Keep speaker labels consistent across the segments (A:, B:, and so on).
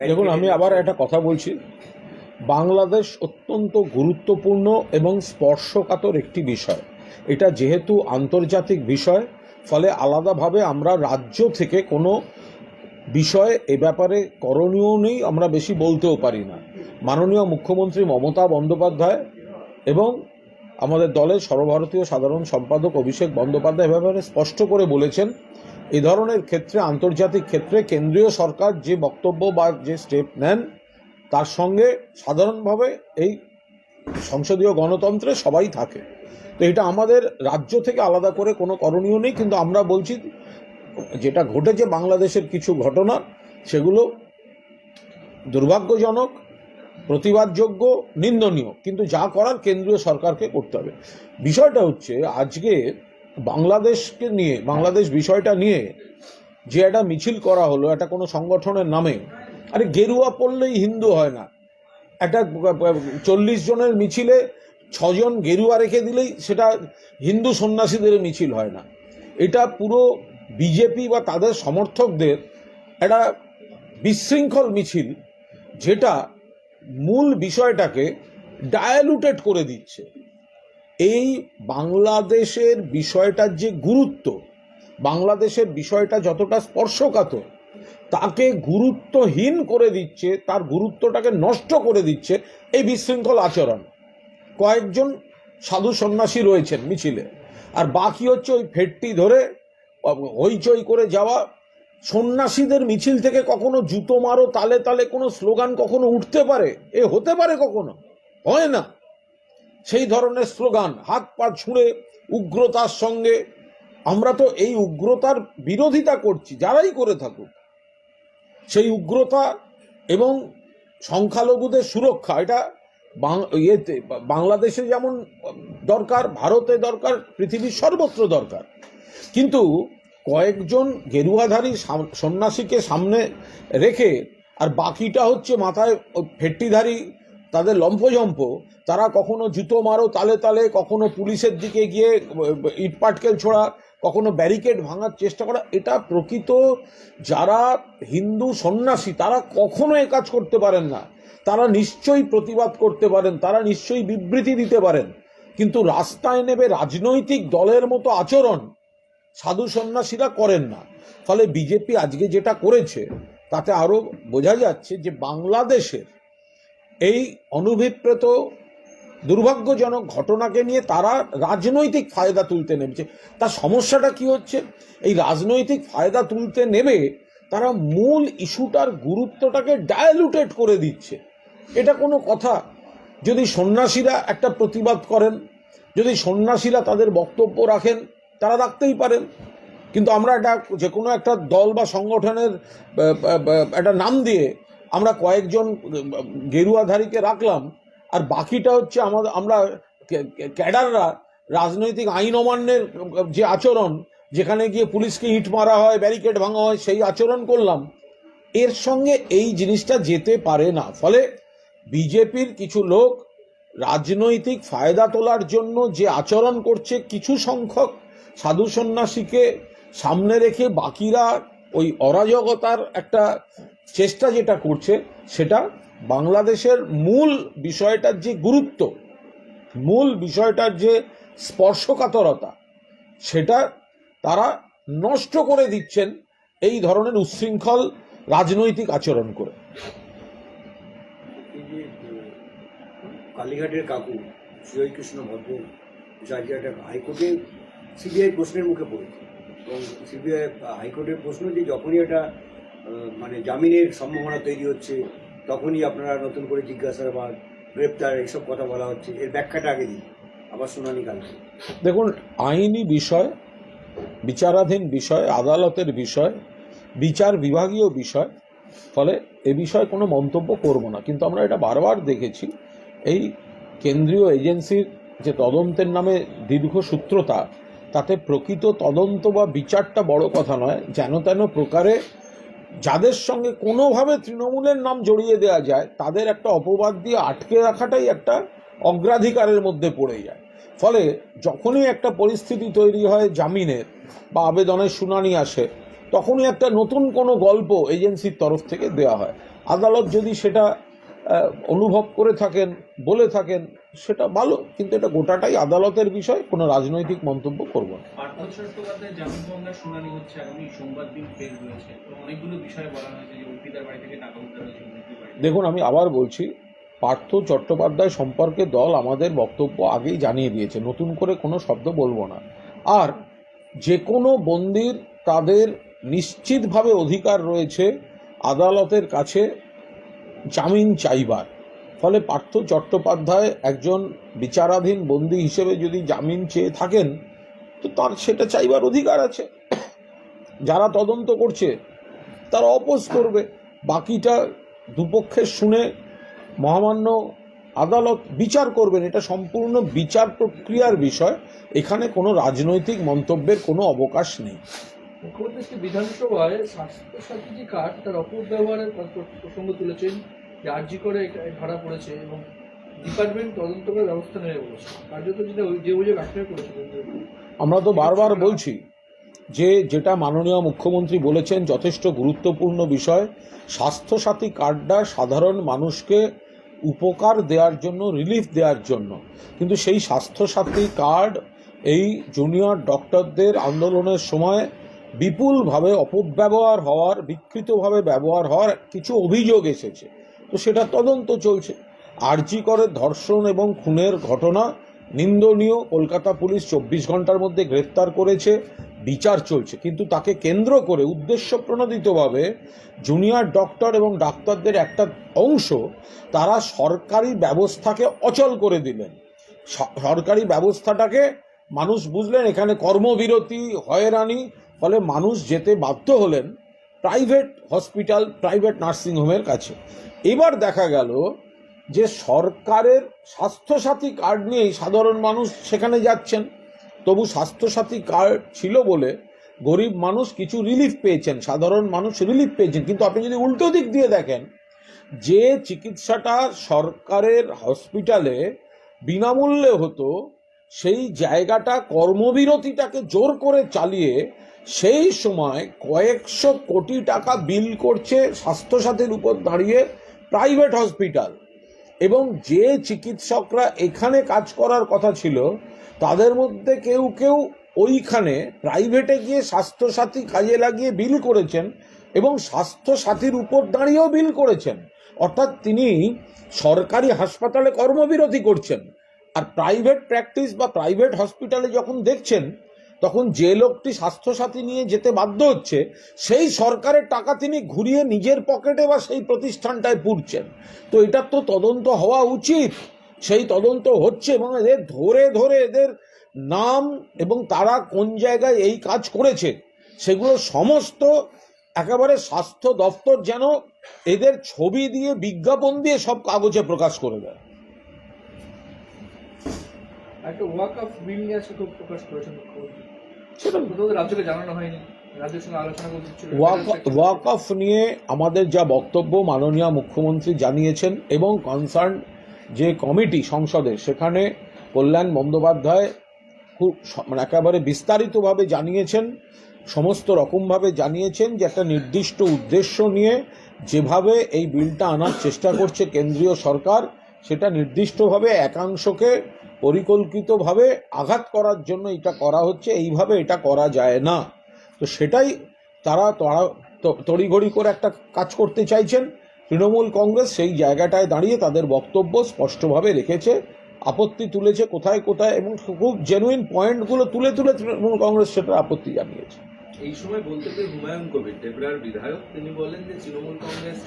A: দেখুন আমি আবার একটা কথা বলছি। বাংলাদেশ অত্যন্ত গুরুত্বপূর্ণ এবং স্পর্শকাতর একটি বিষয়। এটা যেহেতু আন্তর্জাতিক বিষয় ফলে আলাদাভাবে আমরা রাজ্য থেকে কোনো বিষয় এ ব্যাপারে করণীয় নেই আমরা বেশি বলতেও পারি না। মাননীয় মুখ্যমন্ত্রী মমতা বন্দ্যোপাধ্যায় এবং আমাদের দলের সর্বভারতীয় সাধারণ সম্পাদক অভিষেক বন্দ্যোপাধ্যায় এ ব্যাপারে স্পষ্ট করে বলেছেন এ ধরনের ক্ষেত্রে, আন্তর্জাতিক ক্ষেত্রে কেন্দ্রীয় সরকার যে বক্তব্য বা যে স্টেপ নেন, তার সঙ্গে সাধারণভাবে এই সংসদীয় গণতন্ত্রে সবাই থাকে। তো এটা আমাদের রাজ্য থেকে আলাদা করে কোনো করণীয় নেই, কিন্তু আমরা বলছি যেটা ঘটেছে বাংলাদেশের কিছু ঘটনা, সেগুলো দুর্ভাগ্যজনক, প্রতিবাদযোগ্য, নিন্দনীয়, কিন্তু যা করার কেন্দ্রীয় সরকারকে করতে হবে। বিষয়টা হচ্ছে, আজকে বাংলাদেশকে নিয়ে, বাংলাদেশ বিষয়টা নিয়ে যে একটা মিছিল করা হলো, একটা কোনো সংগঠনের নামে, আরে গেরুয়া পড়লেই হিন্দু হয় না। একটা চল্লিশ জনের মিছিলে ছজন গেরুয়া রেখে দিলেই সেটা হিন্দু সন্ন্যাসীদের মিছিল হয় না। এটা পুরো বিজেপি বা তাদের সমর্থকদের একটা বিশৃঙ্খল মিছিল, যেটা মূল বিষয়টাকে ডায়ালুটেড করে দিচ্ছে। এই বাংলাদেশের বিষয়টার যে গুরুত্ব, বাংলাদেশের বিষয়টা যতটা স্পর্শকাতর, তাকে গুরুত্বহীন করে দিচ্ছে, তার গুরুত্বটাকে নষ্ট করে দিচ্ছে এই বিশৃঙ্খল আচরণ। কয়েকজন সাধু সন্ন্যাসী রয়েছেন মিছিলে, আর বাকি হচ্ছে ওই ফেটটি ধরে হইচই করে যাওয়া সন্ন্যাসীদের মিছিল থেকে কখনো জুতো মারো, তালে তালে কোনো স্লোগান কখনো উঠতে পারে? এ হতে পারে কখনো? হয় না। সেই ধরনের স্লোগান, হাত পা ছুঁড়ে উগ্রতার সঙ্গে। আমরা তো এই উগ্রতার বিরোধিতা করছি, যারাই করে থাকুক। সেই উগ্রতা এবং সংখ্যালঘুদের সুরক্ষা, এটা ইয়েতে, বাংলাদেশে যেমন দরকার, ভারতে দরকার, পৃথিবীর সর্বত্র দরকার। কিন্তু কয়েকজন গেরুয়াধারী সন্ন্যাসীকে সামনে রেখে, আর বাকিটা হচ্ছে মাথায় ফেট্টিধারী তাদের লম্ফজম্প, তারা কখনো জুতো মারো তালে তালে, কখনো পুলিশের দিকে গিয়ে ইট পাটকেল ছোড়া, কখনো ব্যারিকেড ভাঙার চেষ্টা করা, এটা প্রকৃত যারা হিন্দু সন্ন্যাসী, তারা কখনো এ কাজ করতে পারেন না। তারা নিশ্চয়ই প্রতিবাদ করতে পারেন, তারা নিশ্চয়ই বিবৃতি দিতে পারেন। কিন্তু রাস্তায় নেবে রাজনৈতিক দলের মতো আচরণ, সাধু সন্ন্যাসীরা করেন না। ফলে বিজেপি আজকে যেটা করেছে, তাতে আরও বোঝা যাচ্ছে যে বাংলাদেশের এই অনুভিপ্রেত দুর্ভাগ্যজনক ঘটনাকে নিয়ে তারা রাজনৈতিক ফায়দা তুলতে নেমেছে। তার সমস্যাটা কি হচ্ছে? এই রাজনৈতিক ফায়দা তুলতে নেবে তারা মূল ইস্যুটার গুরুত্বটাকে ডায়ালুটেড করে দিচ্ছে। এটা কোনো কথা? যদি সন্ন্যাসীরা একটা প্রতিবাদ করেন, যদি সন্ন্যাসীরা তাদের বক্তব্য রাখেন, তারা রাখতেই পারেন। কিন্তু আমরা এটা যে কোনো একটা দল বা সংগঠনের একটা নাম দিয়ে আমরা কয়েকজন, গেরুয়াধারীকে রাখলাম, আর বাকিটা হচ্ছে আমাদের, আমরা ক্যাডাররা, রাজনৈতিক আইন অমান্যের যে আচরণ, যেখানে গিয়ে পুলিশকে ইট মারা হয়, ব্যারিকেড ভাঙা হয়, সেই আচরণ করলাম। এর সঙ্গে এই জিনিসটা যেতে পারে না। ফলে বিজেপির কিছু লোক রাজনৈতিক ফায়দা তোলার জন্য যে আচরণ করছে, কিছু সংখ্যক সাধু সন্ন্যাসীকে সামনে রেখে বাকিরা ওই অরাজকতার একটা চেষ্টা যেটা করছে সেটা বাংলাদেশের মূল বিষয়টার যে গুরুত্ব মূল বিষয়টার যে স্পর্শকাতরতা সেটা তারা নষ্ট করে দিচ্ছেন এই ধরনের উচ্ছৃঙ্খল রাজনৈতিক আচরণ করে।
B: কালীঘাটের কাকু শ্রীকৃষ্ণ ভদ্র একটা হাইকোর্টে সিবিআই প্রশ্নের মুখে পড়েছে এবং সিবিআই হাইকোর্টের প্রশ্ন যে যখনই আহ, মানে জামিনের সম্ভাবনা তৈরি হচ্ছে, তখনই আপনারা নতুন করে জিজ্ঞাসাবাদ, গ্রেপ্তার, এইসব কথা বলা হচ্ছে। এর ব্যাখ্যাটা আগে দিন, আবার শুনানি কালকে।
A: দেখুন, আইনি বিষয়, বিচারাধীন বিষয়, আদালতের বিষয়, বিচার বিভাগীয় বিষয়, ফলে এ বিষয়ে কোনো মন্তব্য করব না। কিন্তু আমরা এটা বারবার দেখেছি, এই কেন্দ্রীয় এজেন্সির যে তদন্তের নামে দীর্ঘ সূত্রতা, তাতে প্রকৃত তদন্ত বা বিচারটা বড় কথা নয়, যেন তেন প্রকারে যাদের সঙ্গে কোনোভাবে তৃণমূলের নাম জড়িয়ে দেওয়া যায়, তাদের একটা অপবাদ দিয়ে আটকে রাখাটাই একটা অগ্রাধিকারের মধ্যে পড়ে যায়। ফলে যখনই একটা পরিস্থিতি তৈরি হয় জামিনের বা আবেদনের শুনানি আসে, তখনই একটা নতুন কোনো গল্প এজেন্সির তরফ থেকে দেওয়া হয়। আদালত যদি সেটা অনুভব করে থাকেন বলে থাকেন সেটা ভালো কিন্তু এটা গোটাটাই আদালতের বিষয় কোনো রাজনৈতিক মন্তব্য করব না। দেখুন আমি আবার বলছি পার্থ চট্টোপাধ্যায় সম্পর্কে দল আমাদের বক্তব্য আগেই জানিয়ে দিয়েছে নতুন করে কোনো শব্দ বলব না। আর যে কোনো বন্দির তাদের নিশ্চিতভাবে অধিকার রয়েছে আদালতের কাছে জামিন চাইবার। ফলে পার্থ চট্টোপাধ্যায় একজন বিচারাধীন বন্দি হিসেবে যদি জামিন চেয়ে থাকেন, তো তার সেটা চাইবার অধিকার আছে। যারা তদন্ত করছে, তারা অপোজ করবে। বাকিটা দুপক্ষের শুনে মহামান্য আদালত বিচার করবেন। এটা সম্পূর্ণ বিচার প্রক্রিয়ার বিষয়। এখানে কোনো রাজনৈতিক মন্তব্যের কোনো অবকাশ নেই।
C: মুখ্যমন্ত্রী বিধানসভায় স্বাস্থ্যসাথী যে কার্ড, তার অপব্যবহারের প্রসঙ্গ তুলেছেন, যে আর্জি করে ধরা পড়েছে এবং ডিপার্টমেন্ট তদন্ত করে ব্যবস্থা নেবে বলেছে। কার্যত যেটা যে অভিযোগ আশ্রয় করেছে
A: আমরা তো বারবার বলছি যে যেটা মাননীয় মুখ্যমন্ত্রী বলেছেন যথেষ্ট গুরুত্বপূর্ণ বিষয়। স্বাস্থ্যসাথী কার্ডটা সাধারণ মানুষকে উপকার দেওয়ার জন্য রিলিফ দেওয়ার জন্য। কিন্তু সেই স্বাস্থ্যসাথী কার্ড এই জুনিয়র ডক্টরদের আন্দোলনের সময় বিপুলভাবে অপব্যবহার হওয়ার, বিকৃতভাবে ব্যবহার হওয়ার কিছু অভিযোগ এসেছে। তো সেটা তদন্ত চলছে। আরজি করে ধর্ষণ এবং খুনের ঘটনা নিন্দনীয়। কলকাতা পুলিশ চব্বিশ ঘণ্টার মধ্যে গ্রেফতার করেছে। বিচার চলছে। কিন্তু তাকে কেন্দ্র করে উদ্দেশ্য প্রণোদিতভাবে জুনিয়র ডক্টর এবং ডাক্তারদের একটা অংশ তারা সরকারি ব্যবস্থাকে অচল করে দিলেন। সরকারি ব্যবস্থাটাকে মানুষ বুঝলেন, এখানে কর্মবিরতি, হয়রানি ফলে মানুষ যেতে বাধ্য হলেন প্রাইভেট হসপিটাল, প্রাইভেট নার্সিংহোমের কাছে। এবার দেখা গেল যে সরকারের স্বাস্থ্যসাথী কার্ড নিয়েই সাধারণ মানুষ সেখানে যাচ্ছেন। তবু স্বাস্থ্যসাথী কার্ড ছিল বলে গরিব মানুষ কিছু রিলিফ পেয়েছেন, সাধারণ মানুষ রিলিফ পেয়েছেন। কিন্তু আপনি যদি উল্টো দিক দিয়ে দেখেন, যে চিকিৎসাটা সরকারের হসপিটালে বিনামূল্যে হতো, সেই জায়গাটা কর্মবিরতিটাকে জোর করে চালিয়ে সেই সময় কয়েকশো কোটি টাকা বিল করছে স্বাস্থ্যসাথীর উপর দাঁড়িয়ে প্রাইভেট হসপিটাল। এবং যে চিকিৎসকরা এখানে কাজ করার কথা ছিল, তাদের মধ্যে কেউ কেউ ওইখানে প্রাইভেটে গিয়ে স্বাস্থ্যসাথী কাজে লাগিয়ে বিল করেছেন এবং স্বাস্থ্যসাথীর উপর দাঁড়িয়েও বিল করেছেন। অর্থাৎ তিনি সরকারি হাসপাতালে কর্মবিরতি করছেন। আর প্রাইভেট প্র্যাকটিস বা প্রাইভেট হসপিটালে যখন দেখছেন তখন যে লোকটি স্বাস্থ্যসাথী নিয়ে যেতে বাধ্য হচ্ছে, সেই সরকারের টাকা তিনি ঘুরিয়ে নিজের পকেটে বা সেই প্রতিষ্ঠানটায় পুরছেন তো এটার তো তদন্ত হওয়া উচিত। সেই তদন্ত হচ্ছে এবং এদের ধরে ধরে এদের নাম এবং তারা কোন জায়গায় এই কাজ করেছে, সেগুলো সমস্ত একেবারে স্বাস্থ্য দপ্তর যেন এদের ছবি দিয়ে, বিজ্ঞাপন দিয়ে সব কাগজে প্রকাশ করে দেয়।
C: একটা ওয়াক অফ বিল নিয়ে খুব প্রকাশ করেছেন মুখ্যমন্ত্রী। রাজ্যকে জানানো হয়নি। রাজ্যের সঙ্গে আলোচনা করতে হচ্ছিল।
A: ওয়াক ওয়াক অফ নিয়ে আমাদের যা বক্তব্য মাননীয় মুখ্যমন্ত্রী জানিয়েছেন এবং কনসার্ন যে কমিটি সংসদে, সেখানে কল্যাণ বন্দ্যোপাধ্যায় খুব মানে একেবারে বিস্তারিতভাবে জানিয়েছেন, সমস্ত রকমভাবে জানিয়েছেন যে একটা নির্দিষ্ট উদ্দেশ্য নিয়ে যেভাবে এই বিলটা আনার চেষ্টা করছে কেন্দ্রীয় সরকার, সেটা নির্দিষ্টভাবে একাংশকে পরিকল্পিতভাবে আঘাত করার জন্য এটা করা হচ্ছে, এইভাবে এটা করা যায় না। তো সেটাই তারা তড়িঘড়ি করে একটা কাজ করতে চাইছেন। তৃণমূল কংগ্রেস সেই জায়গাটায় দাঁড়িয়ে তাদের বক্তব্য স্পষ্টভাবে রেখেছে, আপত্তি তুলেছে কোথায় কোথায় এবং খুব জেনুইন পয়েন্টগুলো তুলে তুলে তৃণমূল কংগ্রেস সেটার আপত্তি জানিয়েছে।
D: এই সময় বলতে হুমায়ুন কবির, দেবরার বিধায়ক, তিনি বলেন যে তৃণমূল কংগ্রেস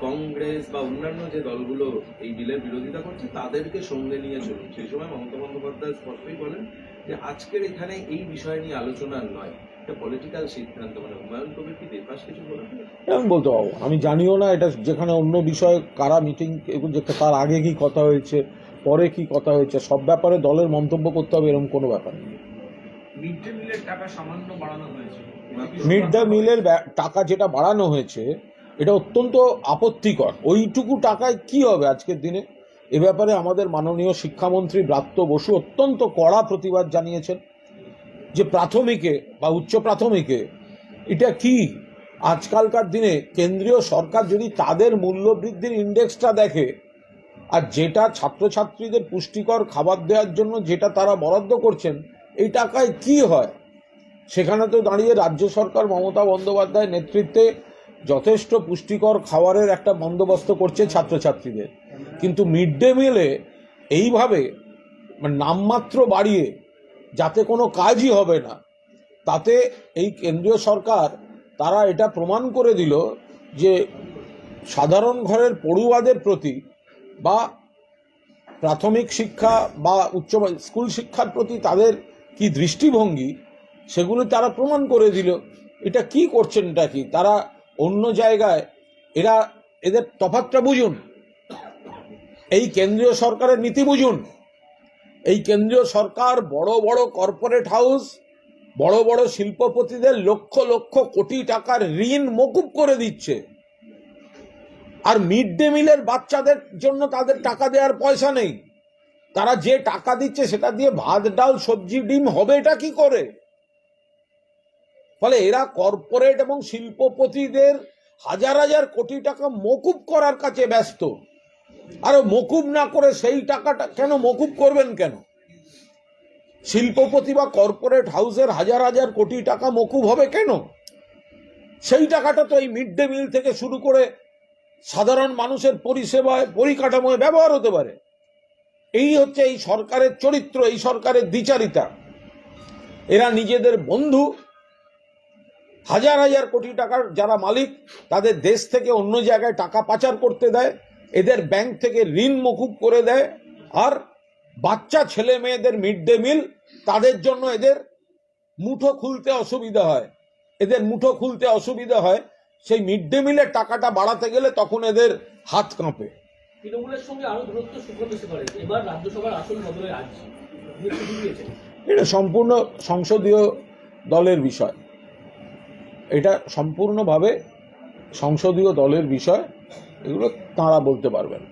D: কংগ্রেস বা অন্যান্য যে দলগুলো এই বিলের বিরোধিতা করছে তাদেরকে সঙ্গে নিয়ে চলুন। সেই সময় মমতা বন্দ্যোপাধ্যায় স্পষ্টই বলেন যে আজকের এখানে এই বিষয় নিয়ে আলোচনা নয়। এটা পলিটিক্যাল সিদ্ধান্ত মানে হুমায়ুন কবির কি কিছু বলেন?
A: আমি বলতে পারব আমি জানিও না এটা যেখানে অন্য বিষয়ে কারা মিটিং তার আগে কি কথা হয়েছে পরে কি কথা হয়েছে সব ব্যাপারে দলের মন্তব্য করতে হবে এরকম কোনো ব্যাপার নেই।
E: মিড ডে মিলের টাকা সামান্য বাড়ানো হয়েছে।
A: মিড ডে মিলের ব্যা- টাকা যেটা বাড়ানো হয়েছে এটা অত্যন্ত আপত্তিকর। ওইটুকু টাকায় কি হবে আজকের দিনে? এ ব্যাপারে আমাদের মাননীয় শিক্ষামন্ত্রী ব্রাত্য বসু অত্যন্ত কড়া প্রতিবাদ জানিয়েছেন যে প্রাথমিকে বা উচ্চ প্রাথমিকে এটা কি? আজকালকার দিনে কেন্দ্রীয় সরকার যদি তাদের মূল্যবৃদ্ধির ইন্ডেক্সটা দেখে আর যেটা ছাত্রছাত্রীদের পুষ্টিকর খাবার দেওয়ার জন্য যেটা তারা বরাদ্দ করছেন, এই টাকায় কি হয়? সেখানে তো দাঁড়িয়ে রাজ্য সরকার মমতা বন্দ্যোপাধ্যায়ের নেতৃত্বে যথেষ্ট পুষ্টিকর খাবারের একটা বন্দোবস্ত করছে ছাত্রছাত্রীদের। কিন্তু মিড ডে মিলে এইভাবে মানে নামমাত্র বাড়িয়ে যাতে কোনো কাজই হবে না, তাতে এই কেন্দ্রীয় সরকার তারা এটা প্রমাণ করে দিল যে সাধারণ ঘরের পড়ুয়াদের প্রতি বা প্রাথমিক শিক্ষা বা উচ্চ স্কুল শিক্ষার প্রতি তাদের কি দৃষ্টিভঙ্গি, সেগুলো তারা প্রমাণ করে দিল। এটা কি করছেন এটা কি? তারা অন্য জায়গায় এরা, এদের তফাতটা বুঝুন। এই কেন্দ্রীয় সরকারের নীতি বুঝুন। এই কেন্দ্রীয় সরকার বড় বড় কর্পোরেট হাউস বড় বড় শিল্পপতিদের লক্ষ লক্ষ কোটি টাকার ঋণ মকুব করে দিচ্ছে। আর মিড ডে মিলের বাচ্চাদের জন্য তাদের টাকা দেওয়ার পয়সা নেই। তারা যে টাকা দিচ্ছে সেটা দিয়ে ভাত, ডাল, সবজি, ডিম হবে এটা কি করে? ফলে এরা কর্পোরেট এবং শিল্পপতিদের হাজার হাজার কোটি টাকা মকুব করার কাছে ব্যস্ত। আর মকুব না করে সেই টাকাটা কেন মকুব করবেন কেন? শিল্পপতি বা কর্পোরেট হাউসের হাজার হাজার কোটি টাকা মকুব হবে কেন? সেই টাকাটা তো এই মিড ডে মিল থেকে শুরু করে সাধারণ মানুষের পরিষেবায়, পরিকাঠামোয় ব্যবহার হতে পারে। এই হচ্ছে এই সরকারের চরিত্র, এই সরকারের দ্বিচারিতা। এরা নিজেদের বন্ধু হাজার হাজার কোটি টাকার যারা মালিক তাদের দেশ থেকে অন্য জায়গায় টাকা পাচার করতে দেয় এদের ব্যাংক থেকে ঋণ মকুব করে দেয় আর বাচ্চা ছেলে মেয়েদের মিড ডে মিল তাদের জন্য এদের মুঠো খুলতে অসুবিধা হয়। এদের মুঠো খুলতে অসুবিধা হয় সেই মিড ডে মিলের টাকাটা বাড়াতে গেলে তখন এদের হাত কাঁপে।
C: তৃণমূলের সঙ্গে আরও দূরত্ব সুব্রত পারে এবার রাজ্যসভার আসন বদলে আসছে আপনি কি দিয়েছেন
A: এটা সম্পূর্ণ সংসদীয় দলের বিষয়। এটা সম্পূর্ণভাবে সংসদীয় দলের বিষয় এগুলো তাঁরা বলতে পারবেন।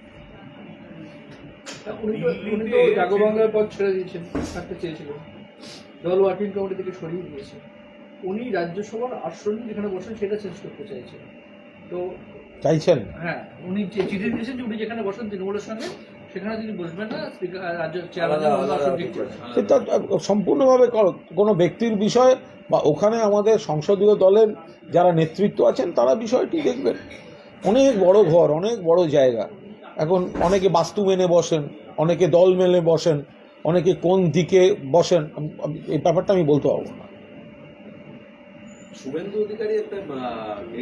C: দল ওয়ার্কিং কমিটি থেকে সরিয়ে দিয়েছেন। উনি রাজ্যসভার আসন যেখানে বসেন সেটা চেঞ্জ করতে চাইছেন। তো
A: চাইছেন?
C: হ্যাঁ উনি যে চিঠি দিয়েছেন যে উনি যেখানে বসেন তৃণমূলের সঙ্গে সেখানে তিনি বসবেন না
A: সেটা সম্পূর্ণভাবে কোনো ব্যক্তির বিষয় বা ওখানে আমাদের সংসদীয় দলের যারা নেতৃত্ব আছেন তারা বিষয়টি দেখবেন। অনেক বড় ঘর অনেক বড় জায়গা। এখন অনেকে বাস্তু মেনে বসেন অনেকে দল মেনে বসেন অনেকে কোন দিকে বসেন এই ব্যাপারটা আমি বলতে পারব না।
D: শুভেন্দু অধিকারী একটা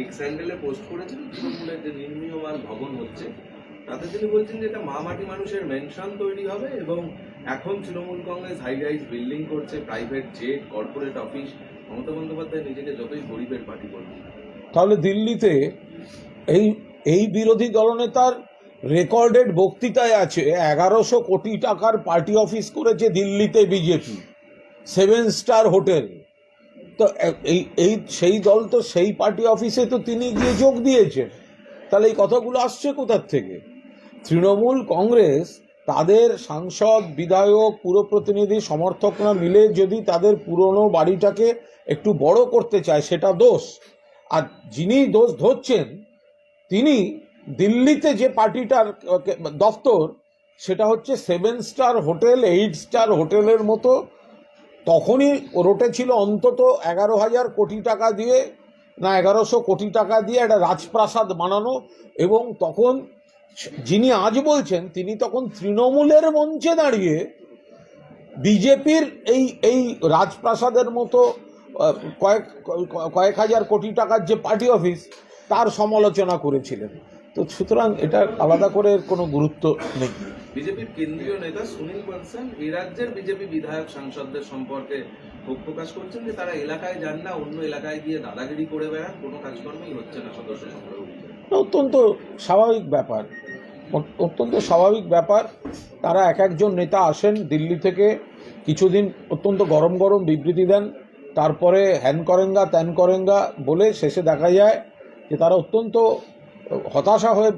D: এক্স হ্যান্ডেলে পোস্ট করেছেন তৃণমূলের যে নির্মীয়মান ভবন হচ্ছে তাতে তিনি বলছেন যে এটা মা মাটি মানুষের মেনশন তৈরি হবে এবং এখন Trinamool Congress high rise building করছে private jet corporate office Mamata Bandyopadhyay নিজেকে যতই গরিবের পার্টি করবেন
A: তাহলে দিল্লিতে এই এই বিরোধী দলনেতার রেকর্ডেড বক্তৃতায় আছে, এগারোশো কোটি টাকার পার্টি অফিস করেছে দিল্লিতে বিজেপি, সেভেন স্টার হোটেল। তো এই এই, সেই দল তো সেই পার্টি অফিসে তো তিনি গিয়ে যোগ দিয়েছেন। তাহলে এই কথাগুলো আসছে কোথার থেকে? তৃণমূল কংগ্রেস তাদের সাংসদ, বিধায়ক, পুরপ্রতিনিধি, সমর্থকরা মিলে যদি তাদের পুরনো বাড়িটাকে একটু বড় করতে চায়, সেটা দোষ। আর যিনি দোষ ধরছেন, তিনি দিল্লিতে যে পার্টিটার দফতর, সেটা হচ্ছে seven star hotel, eight star হোটেলের মতো, তখনই রোটে ছিল অন্তত এগারো হাজার কোটি টাকা দিয়ে, না এগারোশো কোটি টাকা দিয়ে একটা রাজপ্রাসাদ বানানো, এবং তখন যিনি আজ বলছেন, তিনি তখন তৃণমূলের মঞ্চে দাঁড়িয়ে বিজেপির এই এই রাজপ্রাসাদের মতো কয়েক কয়েক হাজার কোটি টাকার যে পার্টি অফিস, তার সমালোচনা করেছিলেন তো সুতরাং এটা আলাদা করে কোনো গুরুত্ব নেই
D: বিজেপির কেন্দ্রীয় নেতা সুনীল বনসাল এই রাজ্যের বিজেপি বিধায়ক সাংসদদের সম্পর্কে ক্ষোভ প্রকাশ করছেন যে তারা এলাকায় যান না, অন্য এলাকায় গিয়ে দাদাগিরি করে বেড়ান, কোনো কাজকর্মই হচ্ছে না সদস্য সংগ্রহ।
A: অত্যন্ত স্বাভাবিক ব্যাপার। অত্যন্ত স্বাভাবিক ব্যাপার। তারা এক একজন নেতা আসেন দিল্লি থেকে, কিছুদিন অত্যন্ত গরম গরম বিবৃতি দেন, তারপরে হ্যান করেঙ্গা, ত্যান করেঙ্গা বলে শেষে দেখা যায় যে তারা অত্যন্ত হতাশা হয়ে,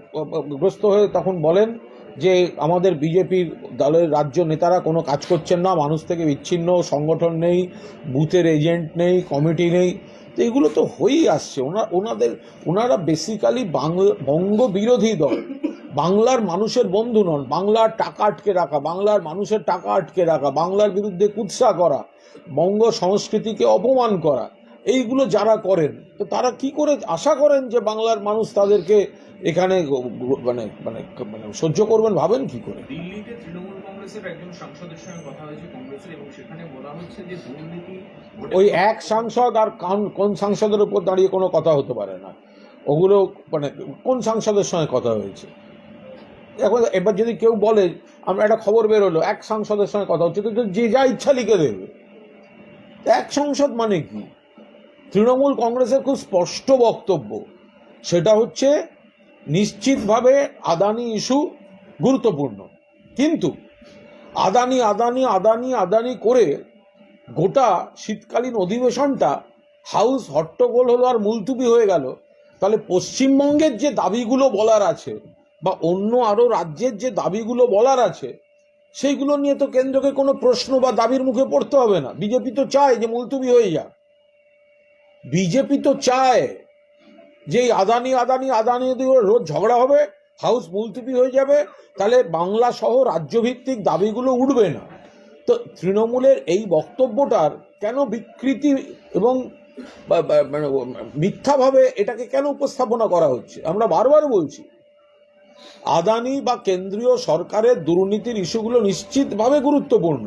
A: গ্রস্ত হয়ে তখন বলেন যে আমাদের বিজেপির দলের রাজ্য নেতারা কোনো কাজ করছেন না, মানুষ থেকে বিচ্ছিন্ন, সংগঠন নেই, বুথের এজেন্ট নেই, কমিটি নেই। তো এগুলো তো হয়েই আসছে। ওনা, ওনাদের, ওনারা বেসিক্যালি বাংলা বঙ্গ বিরোধী দল। বাংলার মানুষের বন্ধু নন, বাংলার টাকা আটকে রাখা, বাংলার মানুষের টাকা আটকে রাখা, বাংলার বিরুদ্ধে কুৎসা করা, বঙ্গ সংস্কৃতিকে অপমান করা। এইগুলো যারা করেন তো তারা কি করে আশা করেন যে বাংলার মানুষ তাদেরকে এখানে মানে মানে মানে সহ্য করবেন ভাবেন কি করে?
E: দিল্লিতে তৃণমূল কংগ্রেসের একজন সাংসদের সঙ্গে কথা হয়েছে কংগ্রেসের এবং সেখানে বলা হচ্ছে যে দুর্নীতি
A: ওই এক সাংসদ আর কান- কোন সাংসদের উপর দাঁড়িয়ে কোনো কথা হতে পারে না। ওগুলো মানে কোন সাংসদের সঙ্গে কথা হয়েছে? এখন এবার যদি কেউ বলে আমরা একটা খবর বেরোলো এক সাংসদের সঙ্গে কথা হচ্ছে তো যে যা ইচ্ছা লিখে দেবে। এক সংসদ মানে কি? তৃণমূল কংগ্রেসের খুব স্পষ্ট বক্তব্য। সেটা হচ্ছে, নিশ্চিতভাবে আদানি ইস্যু গুরুত্বপূর্ণ। কিন্তু আদানি আদানি আদানি আদানি করে গোটা শীতকালীন অধিবেশনটা হাউস হট্টগোল হলো আর মুলতুবি হয়ে গেল। তাহলে পশ্চিমবঙ্গের যে দাবিগুলো বলার আছে বা অন্য আরও রাজ্যের যে দাবিগুলো বলার আছে, সেইগুলো নিয়ে তো কেন্দ্রকে কোনো প্রশ্ন বা দাবির মুখে পড়তে হবে না। বিজেপি তো চায় যে মুলতুবি হয়ে যাক। বিজেপি তো চায় যে এই আদানি আদানি আদানি দিয়ে রোজ ঝগড়া হবে হাউস মুলতুবি হয়ে যাবে, তাহলে বাংলা সহ রাজ্যভিত্তিক দাবিগুলো উঠবে না। তো তৃণমূলের এই বক্তব্যটার কেন বিকৃতি এবং মানে মিথ্যাভাবে এটাকে কেন উপস্থাপনা করা হচ্ছে? আমরা বারবার বলছি, আদানি বা কেন্দ্রীয় সরকারের দুর্নীতির ইস্যুগুলো নিশ্চিতভাবে গুরুত্বপূর্ণ।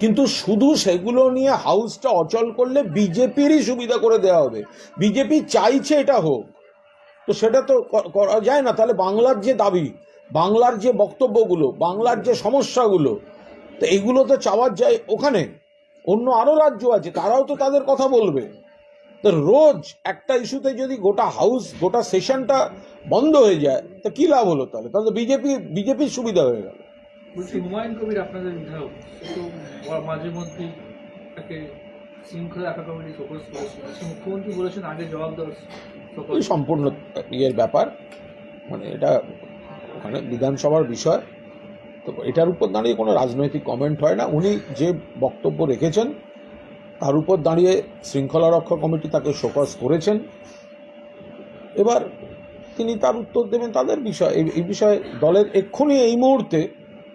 A: কিন্তু শুধু সেগুলো নিয়ে হাউসটা অচল করলে বিজেপিরই সুবিধা করে দেওয়া হবে। বিজেপি চাইছে এটা হোক। তো সেটা তো করা যায় না। তাহলে বাংলার যে দাবি, বাংলার যে বক্তব্যগুলো, বাংলার যে সমস্যাগুলো, তো এগুলো তো চাওয়ার যায় ওখানে। অন্য আরও রাজ্য আছে, তারাও তো তাদের কথা বলবে। তো রোজ একটা ইস্যুতে যদি গোটা হাউস, গোটা সেশনটা বন্ধ হয়ে যায়, তা কী লাভ হলো তাহলে? তাহলে বিজেপি, বিজেপির সুবিধা হয়ে গেল।
C: বলছি, হুমায়ুন কবির আপনাদের বিধায়ক তো মাঝে মধ্যে তাকে শৃঙ্খলা রাখা কমিটি ফোকাস করেছিল মুখ্যমন্ত্রী বলেছেন আগে জবাব দেওয়ার
A: সম্পূর্ণ ইয়ের ব্যাপার মানে এটা ওখানে বিধানসভার বিষয়, তো এটার উপর দাঁড়িয়ে কোনো রাজনৈতিক কমেন্ট হয় না। উনি যে বক্তব্য রেখেছেন, তার উপর দাঁড়িয়ে শৃঙ্খলা রক্ষা কমিটি তাকে শোকস করেছেন। এবার তিনি তার উত্তর দেবেন তাদের বিষয়। এই বিষয়ে দলের এক্ষুনি এই মুহূর্তে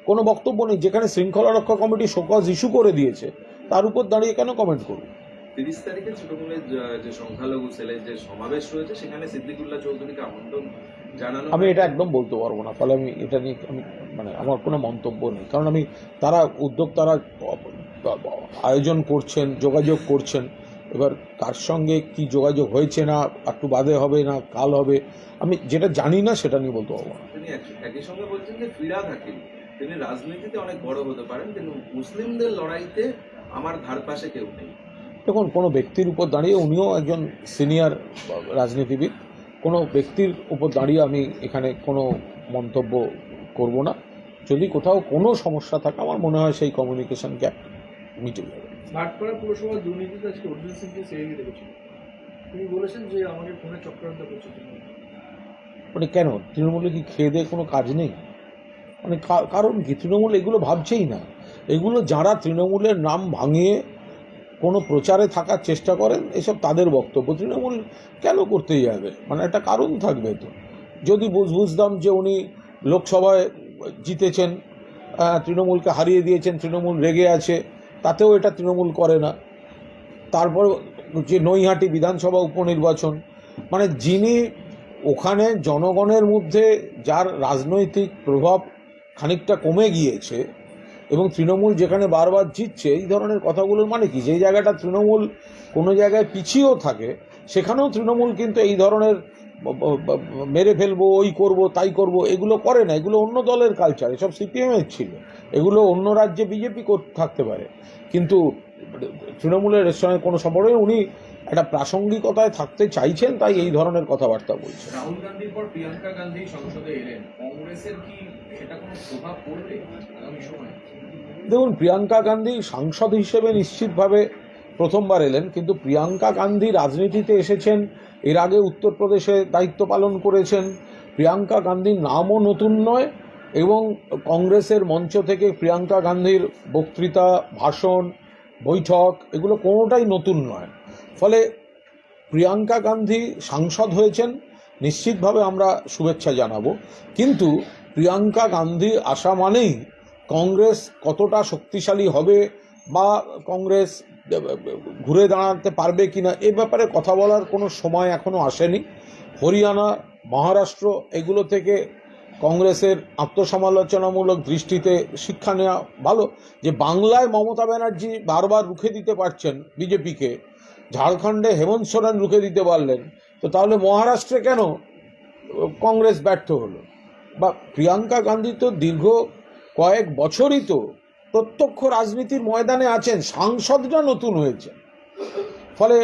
A: কোনো বক্তব্য নেই যেখানে শৃঙ্খলা রক্ষা কমিটি শোকস ইস্যু করে দিয়েছে তার উপর দাঁড়িয়ে কেন কমেন্ট করবে?
D: তিরিশ তারিখে যে- সংখ্যালঘু সেলের যে সমাবেশ রয়েছে সেখানে সিদ্দিকুল্লাহ চৌধুরীকে আমন্ত্রণ জানানো
A: আমি এটা একদম বলতে পারব না ফলে আমি এটা নিয়ে আমি মানে আমার কোনো মন্তব্য নেই কারণ আমি তারা উদ্যোক্তারা আয়োজন করছেন যোগাযোগ করছেন এবার কার সঙ্গে কি যোগাযোগ হয়েছে না একটু বাদে হবে না কাল হবে আমি যেটা জানি না সেটা নিয়ে বলতে পারব না।
D: একই সঙ্গে বলছেন যে ফিরাদ হাকিম তিনি রাজনীতিতে অনেক বড় হতে পারেন কিন্তু মুসলিমদের লড়াইতে আমার ধার পাশে কেউ নেই।
A: দেখুন কোনো ব্যক্তির উপর দাঁড়িয়ে উনিও একজন সিনিয়র রাজনীতিবিদ কোনো ব্যক্তির উপর দাঁড়িয়ে আমি এখানে কোনো মন্তব্য করব না। যদি কোথাও কোনো সমস্যা থাকে আমার মনে হয় সেই কমিউনিকেশন গ্যাপ মিটে যাবে।
C: ভাটপাড়া পুরসভার দুর্নীতিতে আজকে অর্জুন সিংকে সেরে রেখেছিল তিনি বলেছেন যে আমাকে ফোনে চক্রান্ত করছে তৃণমূল।
A: মানে কেন? তৃণমূলে কি খেয়ে দিয়ে কোনো কাজ নেই? মানে কারণ কি, তৃণমূল এগুলো ভাবছেই না। এগুলো যারা তৃণমূলের নাম ভাঙিয়ে কোনো প্রচারে থাকার চেষ্টা করেন, এসব তাদের বক্তব্য। তৃণমূল কেন করতে যাবে? মানে একটা কারণ থাকবে তো। যদি বুঝ বুঝতাম যে উনি লোকসভায় জিতেছেন তৃণমূলকে হারিয়ে দিয়েছেন, তৃণমূল রেগে আছে, তাতেও এটা তৃণমূল করে না। তারপর যে নৈহাটি বিধানসভা উপনির্বাচন মানে যিনি ওখানে জনগণের মধ্যে যার রাজনৈতিক প্রভাব খানিকটা কমে গিয়েছে এবং তৃণমূল যেখানে বারবার জিতছে, এই ধরনের কথাগুলোর মানে কি? যেই জায়গাটা তৃণমূল কোনো জায়গায় পিছিয়েও থাকে, সেখানেও তৃণমূল কিন্তু এই ধরনের মেরে ফেলব, ওই করব, তাই করব, এগুলো করে না। এগুলো অন্য দলের কালচার এসব সিপিএমের ছিল। এগুলো অন্য রাজ্যে বিজেপি থাকতে পারে। কিন্তু তৃণমূলের সঙ্গে কোনো সম্পর্ক উনি একটা প্রাসঙ্গিকতায় থাকতে চাইছেন তাই এই ধরনের কথাবার্তা বলছেন।
E: রাহুল গান্ধীর পর প্রিয়াঙ্কা গান্ধী সংসদে এলেন। কংগ্রেসের কি সেটা কোনো প্রভাব পড়বে আগামী সময়ে?
A: দেখুন প্রিয়াঙ্কা গান্ধী সাংসদ হিসেবে নিশ্চিতভাবে প্রথমবার এলেন কিন্তু প্রিয়াঙ্কা গান্ধী রাজনীতিতে এসেছেন এর আগে উত্তরপ্রদেশে দায়িত্ব পালন করেছেন। প্রিয়াঙ্কা গান্ধীর নামও নতুন নয় এবং কংগ্রেসের মঞ্চ থেকে প্রিয়াঙ্কা গান্ধীর বক্তৃতা ভাষণ বৈঠক এগুলো কোনোটাই নতুন নয়। ফলে প্রিয়াঙ্কা গান্ধী সাংসদ হয়েছেন, নিশ্চিতভাবে আমরা শুভেচ্ছা জানাব। কিন্তু প্রিয়াঙ্কা গান্ধী আসা মানেই কংগ্রেস কতটা শক্তিশালী হবে বা কংগ্রেস ঘুরে দাঁড়াতে পারবে কিনা এ ব্যাপারে কথা বলার কোনো সময় এখনও আসেনি। হরিয়ানা, মহারাষ্ট্র এগুলো থেকে কংগ্রেসের আত্মসমালোচনামূলক দৃষ্টিতে শিক্ষা নেওয়া ভালো। যে বাংলায় মমতা ব্যানার্জি বারবার রুখে দিতে পারছেন বিজেপিকে ঝাড়খণ্ডে হেমন্ত সোরেন রুখে দিতে পারলেন, তো তাহলে মহারাষ্ট্রে কেন কংগ্রেস ব্যর্থ হলো? বা প্রিয়াঙ্কা গান্ধী তো দীর্ঘ কয়েক বছরই তো প্রত্যক্ষ রাজনীতির ময়দানে আছেন, সাংসদরা নতুন হয়েছে ফলে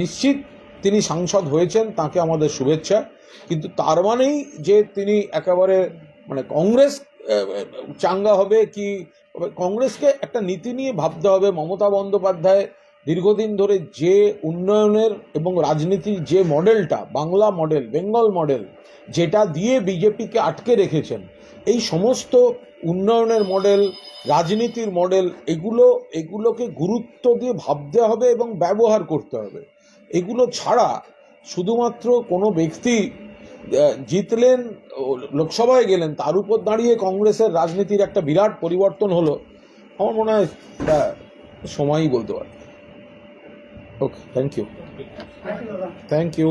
A: নিশ্চিত তিনি সাংসদ হয়েছেন, তাকে আমাদের শুভেচ্ছা। কিন্তু তার মানেই যে তিনি একেবারে মানে কংগ্রেস চাঙ্গা হবে কি, কংগ্রেসকে একটা নীতি নিয়ে ভাবতে হবে, মমতা বন্দ্যোপাধ্যায় দীর্ঘদিন ধরে যে উন্নয়নের এবং রাজনীতির যে মডেলটা, বাংলা মডেল, বেঙ্গল মডেল, যেটা দিয়ে বিজেপিকে আটকে রেখেছেন, এই সমস্ত উন্নয়নের মডেল, রাজনীতির মডেল, এগুলো, এগুলোকে গুরুত্ব দিয়ে ভাবতে হবে এবং ব্যবহার করতে হবে। এগুলো ছাড়া শুধুমাত্র কোনো ব্যক্তি জিতলেন লোকসভায় গেলেন, তার উপর দাঁড়িয়ে কংগ্রেসের রাজনীতির একটা বিরাট পরিবর্তন হলো, আমার মনে হয় সময়ই বলতে পারে। Okay thank you thank you